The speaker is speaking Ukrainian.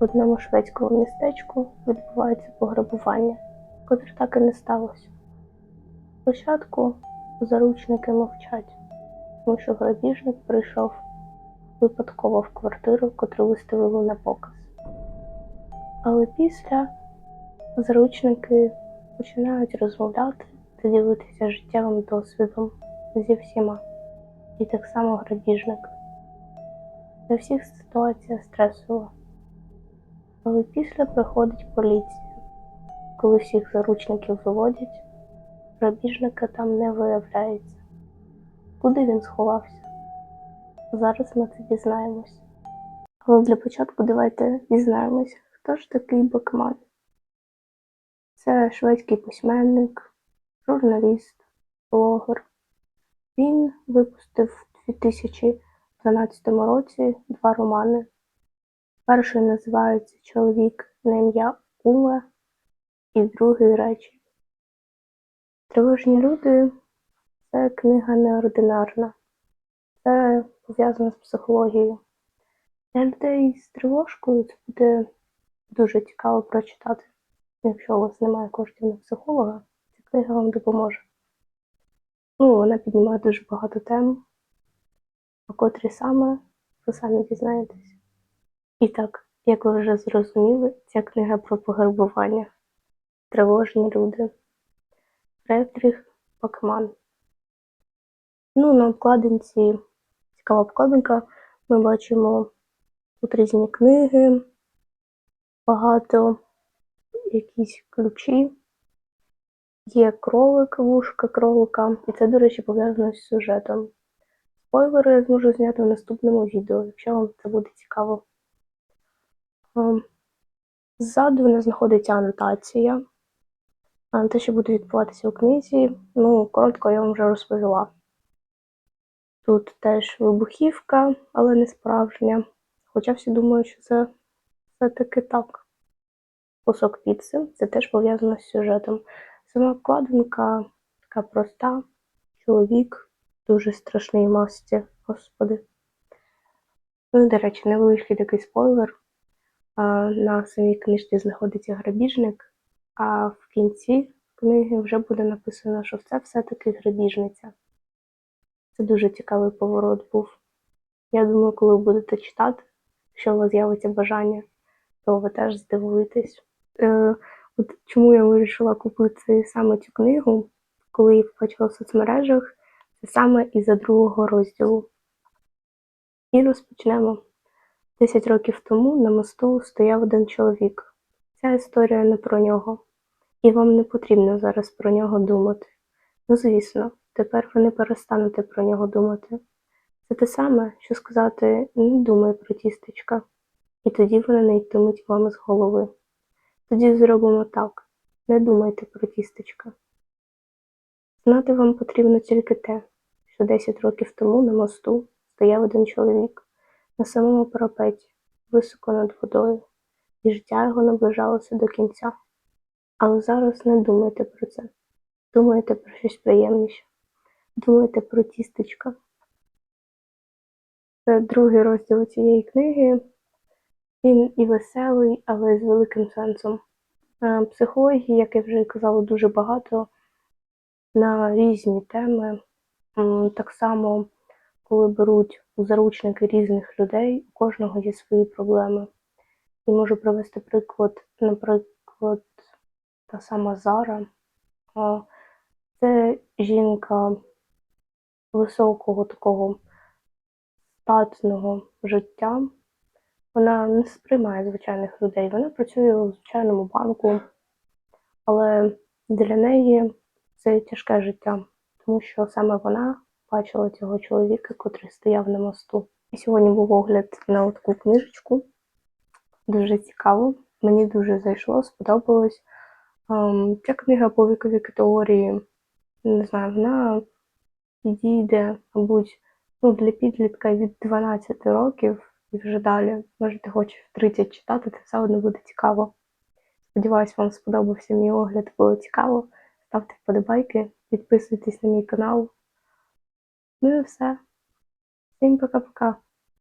В одному шведському містечку відбувається пограбування, котре так і не сталося. Спочатку заручники мовчать, тому що грабіжник прийшов випадково в квартиру, котру виставили на показ. Але після заручники починають розмовляти та ділитися життєвим досвідом зі всіма. І так само грабіжник. Для всіх ситуація стресова. Але після приходить поліція. Коли всіх заручників виводять, грабіжника там не виявляється. Куди він сховався? Зараз ми це дізнаємось. Але для початку давайте дізнаємося, хто ж такий Бекман. Це шведський письменник, журналіст, блогер. Він випустив у 2012 році два романи. Перший називається Чоловік на ім'я Уме і другий речі. Тривожні люди це книга неординарна. Це пов'язано з психологією. Для людей з тривожкою це буде дуже цікаво прочитати. Якщо у вас немає коштів на психолога, ця книга вам допоможе. Ну, вона піднімає дуже багато тем, а котрі саме ви самі дізнаєтесь. І так, як ви вже зрозуміли, ця книга про пограбування. Тривожні люди. Фредріх Бакман. Ну, на обкладинці, цікава обкладинка, ми бачимо тут різні книги, багато якісь ключі. Є кролик, вушка кролика, і це, до речі, пов'язано з сюжетом. Спойлери я зможу зняти в наступному відео, якщо вам це буде цікаво. Ззаду в нас знаходиться анотація. А те, що буде відбуватися у книзі, ну, коротко я вам вже розповіла. Тут теж вибухівка, але не справжня. Хоча всі думають, що це все-таки так. Кусок піци, це теж пов'язано з сюжетом. Сама вкладинка така проста. Чоловік дуже страшній масці, господи. Ну, до речі, невеличкий такий спойлер. На самій книжці знаходиться грабіжник, а в кінці книги вже буде написано, що це все-таки грабіжниця. Це дуже цікавий поворот був. Я думаю, коли ви будете читати, якщо у вас з'явиться бажання, то ви теж здивуєтесь. Е, от чому я вирішила купити саме цю книгу, коли її побачила в соцмережах, це саме із-за другого розділу. І розпочнемо. Десять років тому на мосту стояв один чоловік. Ця історія не про нього, і вам не потрібно зараз про нього думати. Ну, звісно, тепер ви не перестанете про нього думати. Це те саме, що сказати не думай про тістечка, і тоді вони не йтимуть вам з голови. Тоді зробимо так: не думайте про тістечка. Знати вам потрібно тільки те, що 10 років тому на мосту стояв один чоловік на самому парапеті, високо над водою, і життя його наближалося до кінця. Але зараз не думайте про це. Думайте про щось приємніше. Думайте про тістечка. Це другий розділ цієї книги. Він і веселий, але з великим сенсом. Е, Психології, як я вже казала, дуже багато на різні теми. Так само, коли беруть у заручники різних людей, у кожного є свої проблеми. І можу привести приклад, наприклад, та сама Зара. Це жінка високого такого статного життя. Вона не сприймає звичайних людей. Вона працює у звичайному банку, але для неї це тяжке життя, тому що саме вона бачила цього чоловіка, котрий стояв на мосту. І сьогодні був огляд на таку книжечку. Дуже цікаво. Мені дуже зайшло, сподобалось. Ем, Ця книга по віковій категорії, не знаю, вона підійде, мабуть, ну, для підлітка від 12 років і вже далі. Можете хоч в 30 читати, це все одно буде цікаво. Сподіваюсь, вам сподобався мій огляд, було цікаво. Ставте вподобайки, підписуйтесь на мій канал. Ну і все. Всім пока-пока.